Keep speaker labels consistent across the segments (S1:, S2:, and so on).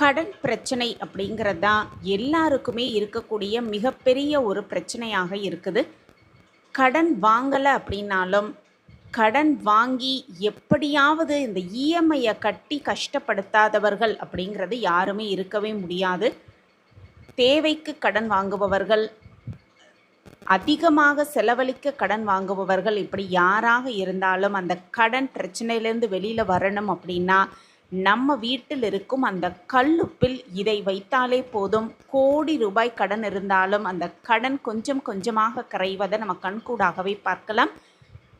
S1: கடன் பிரச்சனை அப்படிங்கிறது தான் எல்லாருக்குமே இருக்கக்கூடிய மிகப்பெரிய ஒரு பிரச்சனையாக இருக்குது. கடன் வாங்கலை அப்படின்னாலும் கடன் வாங்கி எப்படியாவது இந்த இஎம்ஐயை கட்டி கஷ்டப்படுத்தாதவர்கள் அப்படிங்கிறது யாருமே இருக்கவே முடியாது. தேவைக்கு கடன் வாங்குபவர்கள் அதிகமாக செலவழிக்க கடன் வாங்குபவர்கள் இப்படி யாராக இருந்தாலும் அந்த கடன் பிரச்சனையிலேருந்து வெளியில் வரணும் அப்படின்னா நம்ம வீட்டில் இருக்கும் அந்த கல்லுப்பில் இதை வைத்தாலே போதும். கோடி ரூபாய் கடன் இருந்தாலும் அந்த கடன் கொஞ்சம் கொஞ்சமாக கரைவதை நம்ம கண்கூடாகவே பார்க்கலாம்.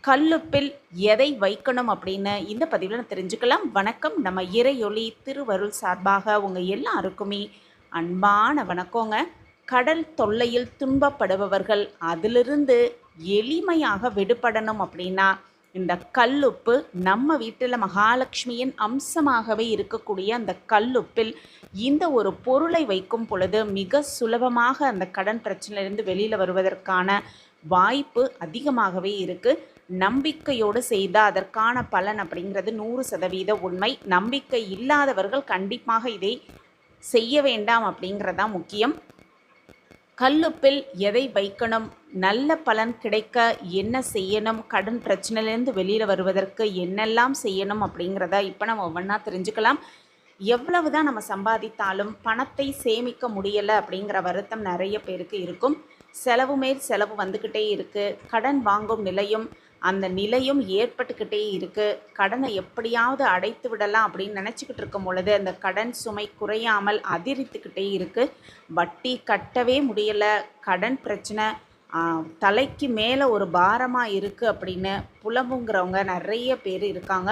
S1: கல்லுப்பில் எதை வைக்கணும் அப்படின்னு இந்த பதிவில் தெரிஞ்சுக்கலாம். வணக்கம். நம்ம இறையொளி திருவருள் சார்பாக உங்கள் எல்லாருக்குமே அன்பான வணக்கங்க. கடல் தொல்லையில் துன்பப்படுபவர்கள் அதிலிருந்து எளிமையாக விடுபடணும் அப்படின்னா இந்த கல்லுப்பு நம்ம வீட்டில் மகாலட்சுமியின் அம்சமாகவே இருக்கக்கூடிய அந்த கல்லுப்பில் இந்த ஒரு பொருளை வைக்கும் பொழுது மிக சுலபமாக அந்த கடன் பிரச்சனையிலிருந்து வெளியில் வருவதற்கான வாய்ப்பு அதிகமாகவே இருக்குது நம்பிக்கையோடு செய்தால் அதற்கான பலன் அப்படிங்கிறது நூறு சதவீத உண்மை. நம்பிக்கை இல்லாதவர்கள் கண்டிப்பாக இதை செய்ய வேண்டாம் அப்படிங்கிறதான் முக்கியம். கல்லுப்பில் எதை வைக்கணும்? நல்ல பலன் கிடைக்க என்ன செய்யணும்? கடன் பிரச்சனையிலேருந்து வெளியில் வருவதற்கு என்னெல்லாம் செய்யணும் அப்படிங்கிறத இப்போ நம்ம ஒவ்வொன்றா தெரிஞ்சுக்கலாம். எவ்வளவு தான் நம்ம சம்பாதித்தாலும் பணத்தை சேமிக்க முடியலை அப்படிங்கிற வருத்தம் நிறைய பேருக்கு இருக்கும். செலவு மேல் செலவு வந்துக்கிட்டே இருக்குது கடன் வாங்கும் நிலையும் அந்த நிலையும் ஏற்பட்டுக்கிட்டே இருக்குது கடனை எப்படியாவது அடைத்து விடலாம் அப்படின்னு நினச்சிக்கிட்டு இருக்கும் பொழுது அந்த கடன் சுமை குறையாமல் அதிரித்துக்கிட்டே இருக்குது வட்டி கட்டவே முடியலை. கடன் பிரச்சனை தலைக்கு மேலே ஒரு பாரமாக இருக்குது அப்படின்னு புலம்புங்கிறவங்க நிறைய பேர் இருக்காங்க.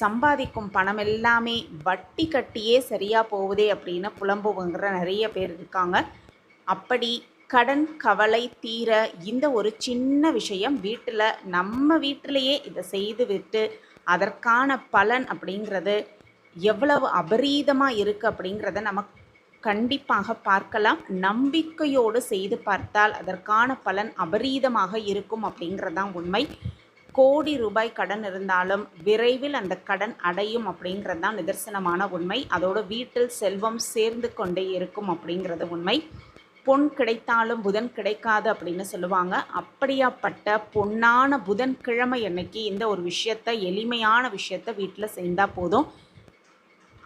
S1: சம்பாதிக்கும் பணம் எல்லாமே வட்டி கட்டியே சரியாக போகுதே அப்படின்னு புலம்புங்கிற நிறைய பேர் இருக்காங்க. அப்படி கடன் கவலை தீர இந்த ஒரு சின்ன விஷயம் வீட்டில் நம்ம வீட்டிலையே இதை செய்து விட்டு அதற்கான பலன் அப்படிங்கிறது எவ்வளவு அபரீதமாக இருக்குது அப்படிங்கிறத நம்ம கண்டிப்பாக பார்க்கலாம். நம்பிக்கையோடு செய்து பார்த்தால் அதற்கான பலன் அபரீதமாக இருக்கும் அப்படிங்கிறதான் உண்மை. கோடி ரூபாய் கடன் இருந்தாலும் விரைவில் அந்த கடன் அடையும் அப்படிங்கிறது தான் நிதர்சனமான உண்மை. அதோட வீட்டில் செல்வம் சேர்ந்து கொண்டே இருக்கும் அப்படிங்கிறது உண்மை. பொன் கிடைத்தாலும் புதன் கிடைக்காது அப்படின்னு சொல்லுவாங்க. அப்படியாப்பட்ட பொன்னான புதன்கிழமை அன்னைக்கு இந்த ஒரு விஷயத்த எளிமையான விஷயத்த வீட்டில் செய்தால் போதும்.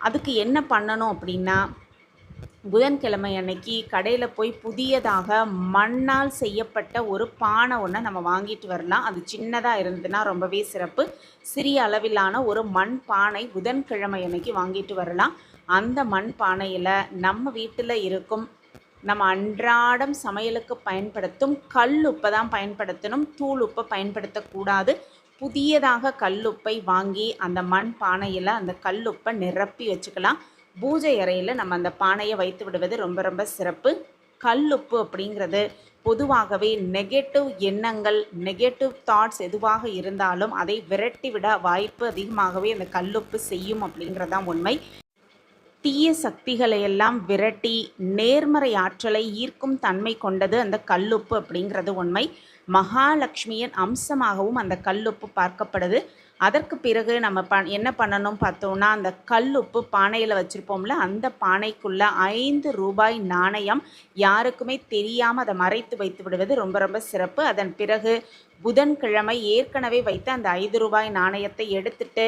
S1: அதுக்கு என்ன பண்ணணும் அப்படின்னா புதன்கிழமை அன்னைக்கு கடையில் போய் புதியதாக மண்ணால் செய்யப்பட்ட ஒரு பானை ஒன்று நம்ம வாங்கிட்டு வரலாம். அது சின்னதாக இருந்ததுன்னா ரொம்பவே சிறப்பு. சிறிய அளவிலான ஒரு மண் பானை புதன்கிழமை அன்னைக்கு வாங்கிட்டு வரலாம். அந்த மண் பானையில் நம்ம வீட்டில் இருக்கும் நம்ம அன்றாடம் சமையலுக்கு பயன்படுத்தும் கல் உப்பை தான் பயன்படுத்தணும். தூள் உப்பை பயன்படுத்தக்கூடாது. புதியதாக கல்லுப்பை வாங்கி அந்த மண் பானையில் அந்த கல்லுப்பை நிரப்பி வச்சுக்கலாம். பூஜை அறையில் நம்ம அந்த பானையை வைத்து விடுவது ரொம்ப ரொம்ப சிறப்பு. கல்லுப்பு அப்படிங்கிறது பொதுவாகவே நெகட்டிவ் எண்ணங்கள் நெகட்டிவ் தாட்ஸ் எதுவாக இருந்தாலும் அதை விரட்டி விட வாய்ப்பு அதிகமாகவே அந்த கல்லுப்பு செய்யும் அப்படிங்கிறதான் உண்மை. தீய சக்திகளை எல்லாம் விரட்டி நேர்மறை ஆற்றலை ஈர்க்கும் தன்மை கொண்டது அந்த கல்லுப்பு அப்படிங்கிறது உண்மை. மகாலட்சுமியின் அம்சமாகவும் அந்த கல்லுப்பு பார்க்கப்படுது. அதற்கு பிறகு நம்ம ப என்ன பண்ணணும் பார்த்தோம்னா அந்த கல்லுப்பு பானையில் வச்சுருப்போம்ல அந்த பானைக்குள்ளே ஐந்து ரூபாய் நாணயம் யாருக்குமே தெரியாமல் அதை மறைத்து வைத்து விடுவது ரொம்ப ரொம்ப சிறப்பு. அதன் பிறகு புதன்கிழமை ஏற்கனவே வைத்த அந்த ஐந்து ரூபாய் நாணயத்தை எடுத்துட்டு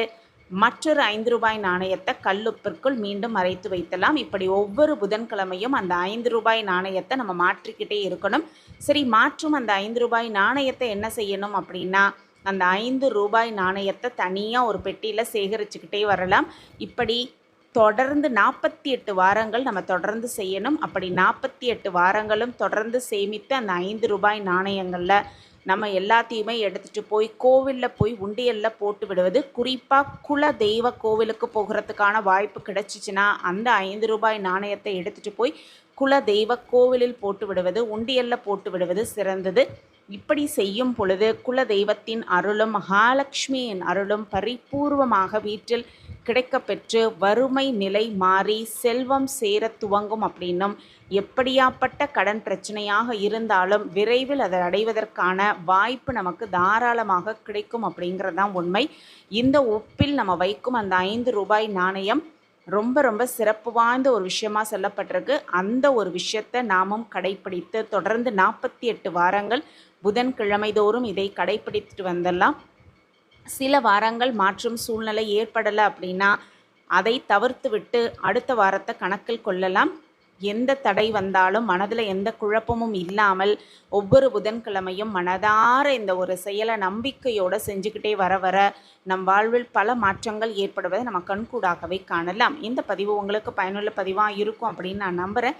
S1: மற்றொரு ஐந்து ரூபாய் நாணயத்தை கல்லுப்பிற்குள் மீண்டும் மறைத்து வைத்தலாம். இப்படி ஒவ்வொரு புதன்கிழமையும் அந்த ஐந்து ரூபாய் நாணயத்தை நம்ம மாற்றிக்கிட்டே இருக்கணும். சரி மாற்றும் அந்த ஐந்து ரூபாய் நாணயத்தை என்ன செய்யணும் அப்படின்னா அந்த ஐந்து ரூபாய் நாணயத்தை தனியாக ஒரு பெட்டியில் சேகரிச்சுக்கிட்டே வரலாம். இப்படி தொடர்ந்து நாற்பத்தி எட்டு வாரங்கள் நம்ம தொடர்ந்து செய்யணும். அப்படி நாற்பத்தி எட்டு வாரங்களும் தொடர்ந்து சேமித்து அந்த ஐந்து ரூபாய் நாணயங்களில் நம்ம எல்லாத்தையுமே எடுத்துகிட்டு போய் கோவிலில் போய் உண்டியலில் போட்டு விடுவது. குறிப்பாக குல தெய்வ கோவிலுக்கு போகிறதுக்கான வாய்ப்பு கிடைச்சிச்சின்னா அந்த ஐந்து ரூபாய் நாணயத்தை எடுத்துகிட்டு போய் குல தெய்வ கோவிலில் போட்டு விடுவது உண்டியலில் போட்டு விடுவது சிறந்தது. இப்படி செய்யும் பொழுது குல தெய்வத்தின் அருளும் மகாலட்சுமியின் அருளும் பரிபூர்வமாக வீட்டில் கிடைக்கப்பெற்று வறுமை நிலை மாறி செல்வம் சேர துவங்கும் அப்படின்னும் எப்படியாப்பட்ட கடன் பிரச்சனையாக இருந்தாலும் விரைவில் அதை அடைவதற்கான வாய்ப்பு நமக்கு தாராளமாக கிடைக்கும் அப்படிங்கிறது தான் உண்மை. இந்த ஒப்பில் நம்ம வைக்கும் அந்த ஐந்து ரூபாய் நாணயம் ரொம்ப ரொம்ப சிறப்பு வாய்ந்த ஒரு விஷயமா சொல்லப்பட்டிருக்கு. அந்த ஒரு விஷயத்தை நாமும் கடைப்பிடித்து தொடர்ந்து நாற்பத்தி எட்டு வாரங்கள் புதன்கிழமை தோறும் இதை கடைப்பிடித்துட்டு வந்துடலாம். சில வாரங்கள் மாற்றும் சூழ்நிலை ஏற்படலை அப்படின்னா அதை தவிர்த்து விட்டு அடுத்த வாரத்தை கணக்கில் கொள்ளலாம். எந்த தடை வந்தாலும் மனதில் எந்த குழப்பமும் இல்லாமல் ஒவ்வொரு புதன்கிழமையும் மனதார இந்த ஒரு செயலை நம்பிக்கையோடு செஞ்சுக்கிட்டே வர வர நம் வாழ்வில் பல மாற்றங்கள் ஏற்படுவதை நம்ம கண்கூடாகவே காணலாம். இந்த பதிவு உங்களுக்கு பயனுள்ள பதிவாக இருக்கும் அப்படின்னு நான் நம்புகிறேன்